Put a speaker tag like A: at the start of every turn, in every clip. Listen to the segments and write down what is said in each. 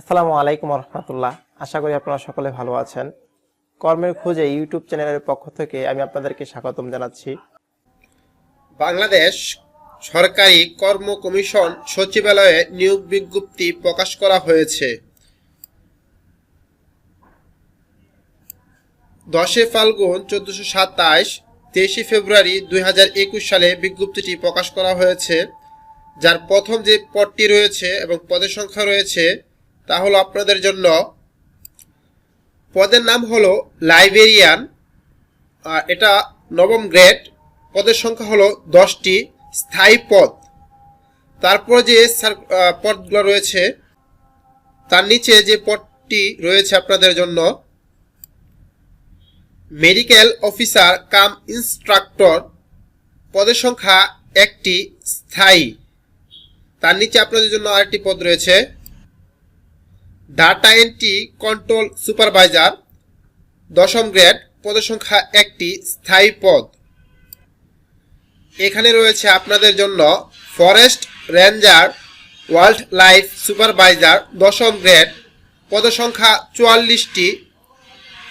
A: আসসালামু আলাইকুম রহমতুল্লাহ আশা করি আপনারা সকলে ভালো আছেন। কর্মের খোঁজে ইউটিউব চ্যানেলের পক্ষ থেকে আমি আপনাদেরকে স্বাগতম জানাচ্ছি।
B: বাংলাদেশ সরকারি কর্ম কমিশন সচিবালয়ে নিয়োগ বিজ্ঞপ্তি প্রকাশ করা হয়েছে। দশে ফাল্গুন চোদ্দশো সাতাইশ, তেইশে ফেব্রুয়ারি দুই হাজার একুশ সালে বিজ্ঞপ্তিটি প্রকাশ করা হয়েছে, যার প্রথম যে পদটি রয়েছে এবং পদের সংখ্যা রয়েছে তা হলো আপনাদের জন্য পদের নাম হলো লাইব্রেরিয়ান এটা নবম গ্রেড। পদের সংখ্যা হলো দশটি স্থায়ী পদ। তারপর যে পদগুলো রয়েছে, তার নিচে যে পদটি রয়েছে আপনাদের জন্য, মেডিকেল অফিসার কাম ইনস্ট্রাক্টর, পদের সংখ্যা একটি স্থায়ী। তার নিচে আপনাদের জন্য আরেকটি পদ রয়েছে ডাটা এন্ট্রি কন্ট্রোল সুপারভাইজার, দশম গ্রেড, পদের সংখ্যা একটি, স্থায়ী পদ। এখানে রয়েছে আপনাদের জন্য forest ranger wildlife supervisor, দশম গ্রেড পদসংখ্যা চুয়াল্লিশটি,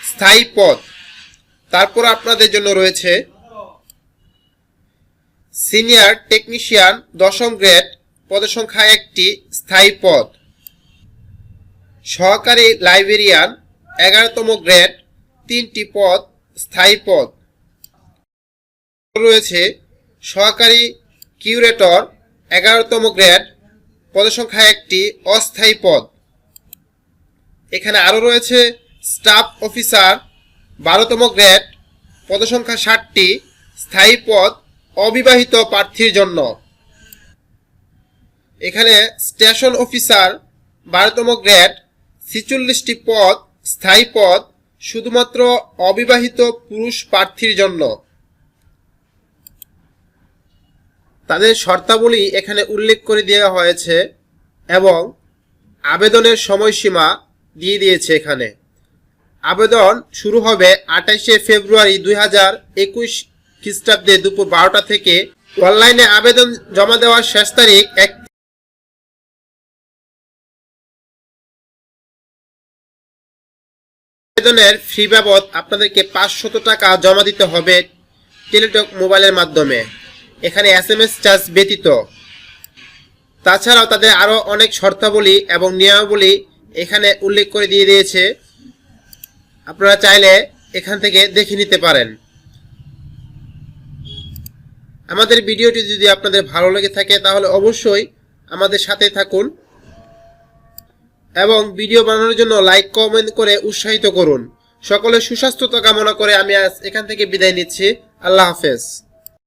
B: স্থায়ী পদ। তারপর আপনাদের জন্য রয়েছে সিনিয়র টেকনিশিয়ান, দশম গ্রেড পদসংখ্যা একটি, স্থায়ী পদ। সহকারী লাইব্রেরিয়ান, এগারোতম গ্রেড, তিনটি পদ, স্থায়ী পদ। রয়েছে সহকারী কিউরেটর, এগারোতম গ্রেড, পদসংখ্যা একটি, অস্থায়ী পদ। এখানে আরও রয়েছে স্টাফ অফিসার, বারোতম গ্রেড, পদসংখ্যা ষাটটি, স্থায়ী পদ, অবিবাহিত প্রার্থীর জন্য। এখানে স্টেশন অফিসার, বারোতম গ্রেড ছিচল্লিশটি পদ স্থায়ী পদ শুধুমাত্র অবিবাহিত পুরুষ প্রার্থীর জন্য। তাদের শর্তাবলী এখানে উল্লেখ করে দেওয়া হয়েছে এবং আবেদনের সময়সীমা দিয়ে দিয়েছে এখানে। আবেদন শুরু হবে আঠাশে ফেব্রুয়ারি দুই হাজার একুশ খ্রিস্টাব্দে দুপুর বারোটা থেকে। অনলাইনে আবেদন জমা দেওয়ার শেষ তারিখ এক আবেদনের ফি বাবদ আপনাদেরকে পাঁচশত টাকা জমা দিতে হবে টেলিটক মোবাইলের মাধ্যমে। এখানে এস এম এস চার্জ ব্যতীত। তাছাড়াও তাদের আরও অনেক শর্তাবলী এবং নিয়মাবলী এখানে উল্লেখ করে দিয়ে দিয়েছে। আপনারা চাইলে এখান থেকে দেখে নিতে পারেন। আমাদের ভিডিওটি যদি আপনাদের ভালো লেগে থাকে তাহলে অবশ্যই আমাদের সাথে থাকুন। এবং ভিডিও বানানোর জন্য লাইক, কমেন্ট করে উৎসাহিত করুন। সকলে সুস্বাস্থ্যতা কামনা করে আমি আজ এখান থেকে বিদায় নিচ্ছি। আল্লাহ হাফেজ।